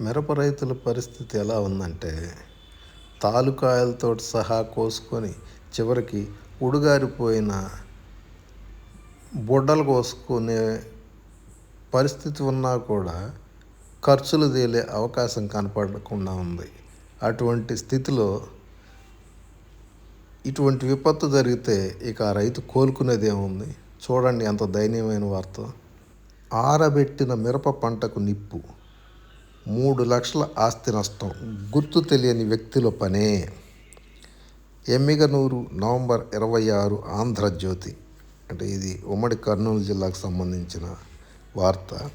మిరప రైతుల పరిస్థితి ఎలా ఉందంటే తాలుకాయలతో సహా కోసుకొని చివరికి ఉడుగారిపోయిన బుడ్డలు కోసుకునే పరిస్థితి ఉన్నా కూడా ఖర్చులు తేలే అవకాశం కనపడకుండా ఉంది. అటువంటి స్థితిలో ఇటువంటి విపత్తు జరిగితే ఇక ఆ రైతు కోలుకునేది ఏముంది చూడండి ఎంత దయనీయమైన వార్త. ఆరబెట్టిన మిరప పంటకు నిప్పు. మూడు లక్షల ఆస్తి నష్టం. గుర్తు తెలియని వ్యక్తుల పనే. ఎమ్మిగనూరు నవంబర్ ఇరవై ఆరు ఆంధ్రజ్యోతి అంటే ఇది ఉమ్మడి కర్నూలు జిల్లాకు సంబంధించిన వార్త.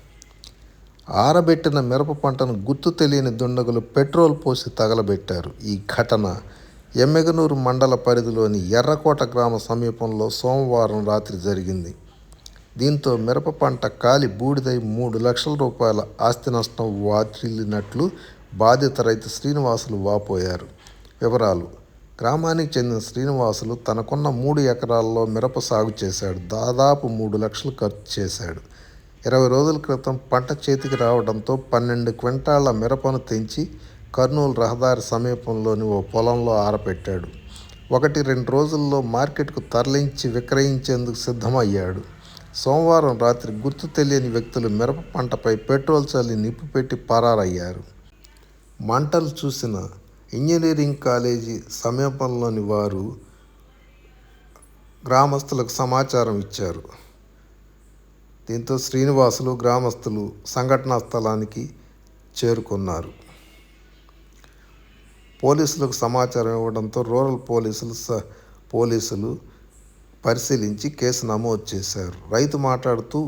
ఆరబెట్టిన మిరప పంటను గుర్తు తెలియని దుండగులు పెట్రోల్ పోసి తగలబెట్టారు. ఈ ఘటన ఎమ్మెగనూరు మండల పరిధిలోని ఎర్రకోట గ్రామ సమీపంలో సోమవారం రాత్రి జరిగింది. దీంతో మిరప పంట కాలి బూడిదై మూడు లక్షల రూపాయల ఆస్తి నష్టం వాటిల్లినట్లు బాధిత రైతు శ్రీనివాసులు వాపోయారు. వివరాలు. గ్రామానికి చెందిన శ్రీనివాసులు తనకున్న మూడు ఎకరాల్లో మిరప సాగు చేశాడు. దాదాపు మూడు లక్షలు ఖర్చు చేశాడు. ఇరవై రోజుల క్రితం పంట చేతికి రావడంతో పన్నెండు క్వింటాళ్ళ మిరపను తెంచి కర్నూలు రహదారి సమీపంలోని ఓ పొలంలో ఆరపెట్టాడు. ఒకటి రెండు రోజుల్లో మార్కెట్కు తరలించి విక్రయించేందుకు సిద్ధమయ్యాడు. సోమవారం రాత్రి గుర్తు తెలియని వ్యక్తులు మిరప పంటపై పెట్రోల్ చల్లి నిప్పు పెట్టి పరారయ్యారు. మంటలు చూసిన ఇంజనీరింగ్ కాలేజీ సమీపంలోని వారు గ్రామస్తులకు సమాచారం ఇచ్చారు. దీంతో శ్రీనివాసులు గ్రామస్తులు సంఘటనా స్థలానికి చేరుకున్నారు. పోలీసులకు సమాచారం ఇవ్వడంతో రూరల్ పోలీసులు స పోలీసులు పరిశీలించి కేసు నమోదు చేశారు. రైతు మాట్లాడుతూ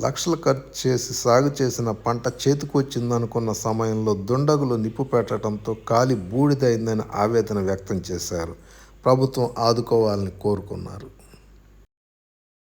లక్షలు ఖర్చు చేసి సాగు చేసిన పంట చేతికొచ్చిందనుకున్న సమయంలో దుండగులు నిప్పు పెట్టడంతో కాలి బూడిదైందని ఆవేదన వ్యక్తం చేశారు. ప్రభుత్వం ఆదుకోవాలని కోరుకున్నారు.